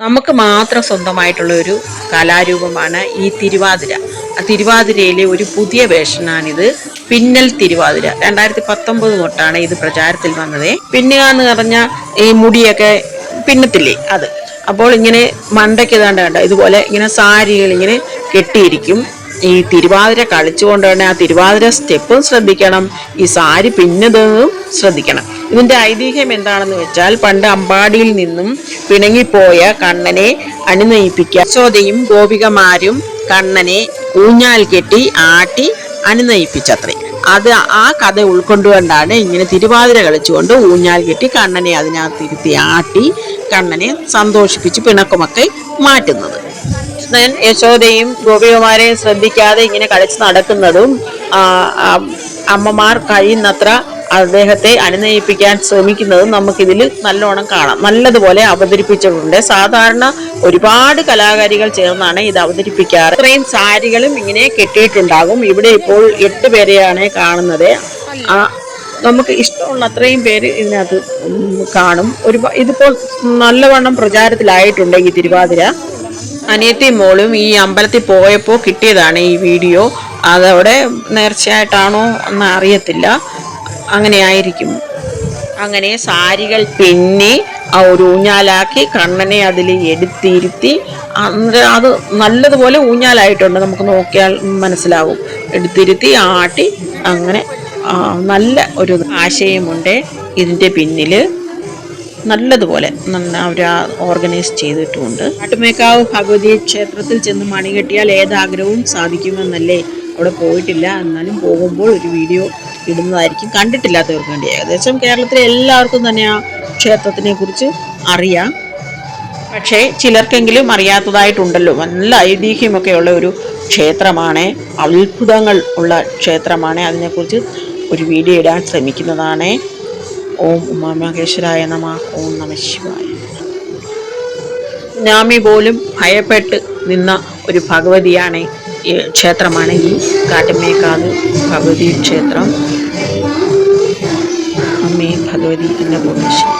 നമുക്ക് മാത്രം സ്വന്തമായിട്ടുള്ള ഒരു കലാരൂപമാണ് ഈ തിരുവാതിര. ആ തിരുവാതിരയിലെ ഒരു പുതിയ വേഷനാണിത്. പിന്നൽ തിരുവാതിര. രണ്ടായിരത്തി പത്തൊമ്പത് തൊട്ടാണ് ഇത് പ്രചാരത്തിൽ വന്നത്. പിന്നുക എന്ന് പറഞ്ഞ ഈ മുടിയൊക്കെ പിന്നത്തില്ലേ? അത്. അപ്പോൾ ഇങ്ങനെ മണ്ടയ്ക്ക് ഏതാണ്ട് കണ്ട? ഇതുപോലെ ഇങ്ങനെ സാരികൾ ഇങ്ങനെ കെട്ടിയിരിക്കും. ഈ തിരുവാതിര കളിച്ചുകൊണ്ട് തന്നെ ആ തിരുവാതിര സ്റ്റെപ്പും ശ്രദ്ധിക്കണം. ഈ സാരി പിന്നതും ശ്രദ്ധിക്കണം. ഇതിന്റെ ഐതിഹ്യം എന്താണെന്ന് വെച്ചാൽ പണ്ട് അമ്പാടിയിൽ നിന്നും പിണങ്ങിപ്പോയ കണ്ണനെ അനുനയിപ്പിക്കാൻ യശോദയും ഗോപികമാരും കണ്ണനെ ഊഞ്ഞാൽ കെട്ടി ആട്ടി അനുനയിപ്പിച്ചത്രേ. അത് ആ കഥ ഉൾക്കൊണ്ടുകൊണ്ടാണ് ഇങ്ങനെ തിരുവാതിര കളിച്ചുകൊണ്ട് ഊഞ്ഞാൽ കെട്ടി കണ്ണനെ അതിനകത്ത് ഇരുത്തി ആട്ടി കണ്ണനെ സന്തോഷിപ്പിച്ച് പിണക്കമൊക്കെ മാറ്റുന്നത്. യശോദയും ഗോപികമാരെയും ശ്രദ്ധിക്കാതെ ഇങ്ങനെ കളിച്ച് നടക്കുന്നതും അമ്മമാർ കഴിയുന്നത്ര അദ്ദേഹത്തെ അനുനയിപ്പിക്കാൻ ശ്രമിക്കുന്നത് നമുക്കിതിൽ നല്ലോണം കാണാം. നല്ലതുപോലെ അവതരിപ്പിച്ചിട്ടുണ്ട്. സാധാരണ ഒരുപാട് കലാകാരികൾ ചേർന്നാണ് ഇത് അവതരിപ്പിക്കാറ്. ഇത്രയും സാരികളും ഇങ്ങനെ കെട്ടിയിട്ടുണ്ടാകും. ഇവിടെ ഇപ്പോൾ എട്ട് പേരെയാണ് കാണുന്നത്. ആ നമുക്ക് ഇഷ്ടമുള്ള അത്രയും പേര് ഇതിനകത്ത് കാണും. ഒരു ഇതിപ്പോൾ നല്ലവണ്ണം പ്രചാരത്തിലായിട്ടുണ്ട് ഈ തിരുവാതിര. അനിയത്തി മോളും ഈ അമ്പലത്തിൽ പോയപ്പോൾ കിട്ടിയതാണ് ഈ വീഡിയോ. അതവിടെ നേർച്ചയായിട്ടാണോ എന്ന് അറിയത്തില്ല. അങ്ങനെ ആയിരിക്കും അങ്ങനെ സാരികൾ പിന്നി ആ ഒരു ഊഞ്ഞാലാക്കി കണ്ണനെ അതിൽ എടുത്തിരുത്തി അന്നേരം അത് നല്ലതുപോലെ ഊഞ്ഞാലായിട്ടുണ്ട് നമുക്ക് നോക്കിയാൽ മനസ്സിലാവും. എടുത്തിരുത്തി ആട്ടി അങ്ങനെ നല്ല ഒരു ആശയമുണ്ട്. ഇതിന്റെ പിന്നിൽ നല്ലതുപോലെ അവർ ഓർഗനൈസ് ചെയ്തിട്ടുമുണ്ട് കാട്ടുമേക്കാവ് ഭഗവതി ക്ഷേത്രത്തിൽ ചെന്ന് മണി കെട്ടിയാൽ ഏതാഗ്രഹവും സാധിക്കുമെന്നല്ലേ? അവിടെ പോയിട്ടില്ല. എന്നാലും പോകുമ്പോൾ ഒരു വീഡിയോ ഇടുന്നതായിരിക്കും കണ്ടിട്ടില്ലാത്തവർക്ക് വേണ്ടി. ഏകദേശം കേരളത്തിലെ എല്ലാവർക്കും തന്നെ ആ ക്ഷേത്രത്തിനെ കുറിച്ച് അറിയാം. പക്ഷേ ചിലർക്കെങ്കിലും അറിയാത്തതായിട്ടുണ്ടല്ലോ. നല്ല ഐതിഹ്യമൊക്കെ ഉള്ള ഒരു ക്ഷേത്രമാണ്. അത്ഭുതങ്ങൾ ഉള്ള ക്ഷേത്രമാണ്. അതിനെക്കുറിച്ച് ഒരു വീഡിയോ ഇടാൻ ശ്രമിക്കുന്നതാണ്. ഓം ഉമാമഹേശ്വരായ നമ. ഓം നമ ശിവായ സുനാമി പോലും ഭയപ്പെട്ട് നിന്ന ഒരു ഭഗവതിയാണ് ക്ഷേത്രമാണ്. ഈ കാട്ടുമേക്കാവ് ഭഗവതി ക്ഷേത്രം. അമ്മേ ഭഗവതി എന്ന പൂർണശ്രീ